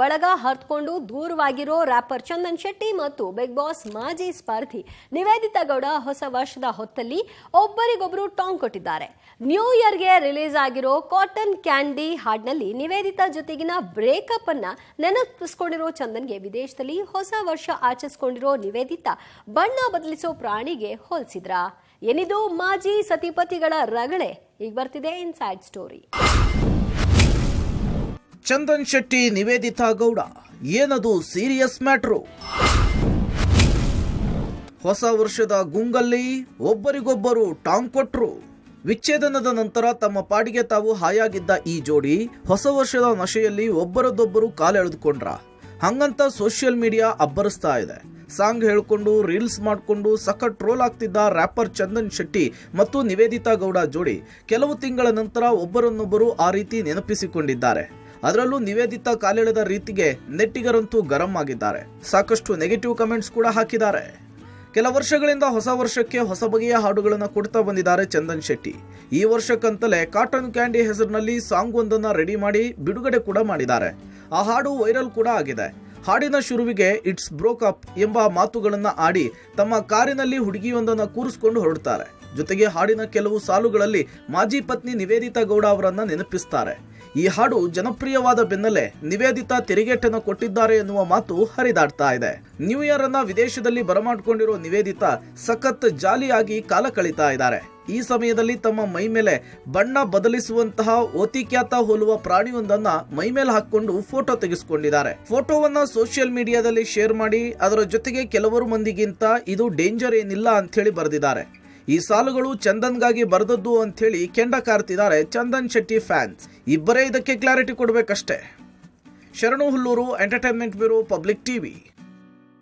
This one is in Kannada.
ಬಳಗ ಹರ್ತ್ಕೊಂಡು ದೂರವಾಗಿರೋ ರ್ಯಾಪರ್ ಚಂದನ್ ಶೆಟ್ಟಿ ಮತ್ತು ಬಿಗ್ ಬಾಸ್ ಮಾಜಿ ಸ್ಪರ್ಧಿ ನಿವೇದಿತಾ ಗೌಡ ಹೊಸ ವರ್ಷದ ಹೊತ್ತಲ್ಲಿ ಒಬ್ಬರಿಗೊಬ್ಬರು ಟಾಂಗ್ ಕೊಟ್ಟಿದ್ದಾರೆ. ನ್ಯೂ ಇಯರ್ಗೆ ರಿಲೀಸ್ ಆಗಿರೋ ಕಾಟನ್ ಕ್ಯಾಂಡಿ ಹಾಡ್ನಲ್ಲಿ ನಿವೇದಿತಾ ಜೊತೆಗಿನ ಬ್ರೇಕಪ್ ಅನ್ನ ನೆನಪಿಸ್ಕೊಂಡಿರೋ ಚಂದನ್ಗೆ ವಿದೇಶದಲ್ಲಿ ಹೊಸ ವರ್ಷ ಆಚರಿಸ್ಕೊಂಡಿರೋ ನಿವೇದಿತಾ ಬಣ್ಣ ಬದಲಿಸೋ ಪ್ರಾಣಿಗೆ ಹೋಲಿಸಿದ್ರ? ಏನಿದು ಮಾಜಿ ಸತಿಪತಿಗಳ ರಗಳೆ? ಈಗ ಬರ್ತಿದೆ ಇನ್ಸೈಡ್ ಸ್ಟೋರಿ ಚಂದನ್ ಶೆಟ್ಟಿ, ನಿವೇದಿತಾ ಗೌಡ. ಏನದು ಸೀರಿಯಸ್ ಮ್ಯಾಟ್ರು ಹೊಸ ವರ್ಷದ ಗುಂಗಲ್ಲಿ ಒಬ್ಬರಿಗೊಬ್ಬರು ಟಾಂಗ್ ಕೊಟ್ರು. ವಿಚ್ಛೇದನದ ನಂತರ ತಮ್ಮ ಪಾಡಿಗೆ ತಾವು ಹಾಯಾಗಿದ್ದ ಈ ಜೋಡಿ ಹೊಸ ವರ್ಷದ ನಶೆಯಲ್ಲಿ ಒಬ್ಬರದೊಬ್ಬರು ಕಾಲೆಳೆದುಕೊಂಡ್ರ ಹಂಗಂತ ಸೋಷಿಯಲ್ ಮೀಡಿಯಾ ಅಬ್ಬರಿಸ್ತಾ ಇದೆ. ಸಾಂಗ್ ಹೇಳ್ಕೊಂಡು ರೀಲ್ಸ್ ಮಾಡಿಕೊಂಡು ಸಖತ್ ಟ್ರೋಲ್ ಆಗ್ತಿದ್ದ ರ್ಯಾಪರ್ ಚಂದನ್ ಶೆಟ್ಟಿ ಮತ್ತು ನಿವೇದಿತಾ ಗೌಡ ಜೋಡಿ. ಕೆಲವು ತಿಂಗಳ ನಂತರ ಒಬ್ಬರನ್ನೊಬ್ಬರು ಆ ರೀತಿ ನೆನಪಿಸಿಕೊಂಡಿದ್ದಾರೆ. ಅದರಲ್ಲೂ ನಿವೇದಿತಾ ಕಾಲೆಳೆದ ರೀತಿಗೆ ನೆಟ್ಟಿಗರಂತೂ ಗರಂ ಆಗಿದ್ದಾರೆ. ಸಾಕಷ್ಟು ನೆಗೆಟಿವ್ ಕಮೆಂಟ್ಸ್ ಕೂಡ ಹಾಕಿದ್ದಾರೆ. ಕೆಲ ವರ್ಷಗಳಿಂದ ಹೊಸ ವರ್ಷಕ್ಕೆ ಹೊಸ ಬಗೆಯ ಹಾಡುಗಳನ್ನು ಕೊಡ್ತಾ ಬಂದಿದ್ದಾರೆ ಚಂದನ್ ಶೆಟ್ಟಿ. ಈ ವರ್ಷಕ್ಕಂತಲೇ ಕಾಟನ್ ಕ್ಯಾಂಡಿ ಹೆಸರಿನಲ್ಲಿ ಸಾಂಗ್ ಒಂದನ್ನು ರೆಡಿ ಮಾಡಿ ಬಿಡುಗಡೆ ಕೂಡ ಮಾಡಿದ್ದಾರೆ. ಆ ಹಾಡು ವೈರಲ್ ಕೂಡ ಆಗಿದೆ. ಹಾಡಿನ ಶುರುವಿಗೆ ಇಟ್ಸ್ ಬ್ರೋಕ್ ಅಪ್ ಎಂಬ ಮಾತುಗಳನ್ನು ಆಡಿ ತಮ್ಮ ಕಾರಿನಲ್ಲಿ ಹುಡುಗಿಯೊಂದನ್ನು ಕೂರಿಸಿಕೊಂಡು ಹೊರಡ್ತಾರೆ. ಜೊತೆಗೆ ಹಾಡಿನ ಕೆಲವು ಸಾಲುಗಳಲ್ಲಿ ಮಾಜಿ ಪತ್ನಿ ನಿವೇದಿತಾ ಗೌಡ ಅವರನ್ನು ನೆನಪಿಸ್ತಾರೆ. ಈ ಹಾಡು ಜನಪ್ರಿಯವಾದ ಬೆನ್ನಲ್ಲೇ ನಿವೇದಿತ ತೆರಿಗೆಟನ್ನು ಕೊಟ್ಟಿದ್ದಾರೆ ಎನ್ನುವ ಮಾತು ಹರಿದಾಡ್ತಾ ಇದೆ. ನ್ಯೂ ಇಯರ್ ಅನ್ನ ವಿದೇಶದಲ್ಲಿ ಬರಮಾಡಿಕೊಂಡಿರುವ ನಿವೇದಿತ ಸಖತ್ ಜಾಲಿಯಾಗಿ ಕಾಲ ಕಳೀತಾ ಇದ್ದಾರೆ. ಈ ಸಮಯದಲ್ಲಿ ತಮ್ಮ ಮೈ ಮೇಲೆ ಬಣ್ಣ ಬದಲಿಸುವಂತಹ ಓತಿಕ್ಯಾತ ಹೋಲುವ ಪ್ರಾಣಿಯೊಂದನ್ನ ಮೈ ಮೇಲೆ ಹಾಕೊಂಡು ಫೋಟೋ ತೆಗೆಸಿಕೊಂಡಿದ್ದಾರೆ. ಫೋಟೋವನ್ನ ಸೋಷಿಯಲ್ ಮೀಡಿಯಾದಲ್ಲಿ ಶೇರ್ ಮಾಡಿ ಅದರ ಜೊತೆಗೆ ಕೆಲವರು ಮಂದಿಗಿಂತ ಇದು ಡೇಂಜರ್ ಏನಿಲ್ಲ ಅಂತ ಹೇಳಿ ಬರೆದಿದ್ದಾರೆ. ಈ ಸಾಲುಗಳು ಚಂದನ್ಗಾಗಿ ಬರೆದದ್ದು ಅಂಥೇಳಿ ಕೆಂಡ ಕಾರ್ತಿದ್ದಾರೆ ಚಂದನ್ ಶೆಟ್ಟಿ ಫ್ಯಾನ್ಸ್. ಇಬ್ಬರೇ ಇದಕ್ಕೆ clarity ಕೊಡಬೇಕಷ್ಟೇ. Sharanu Hulluru entertainment bureau public TV.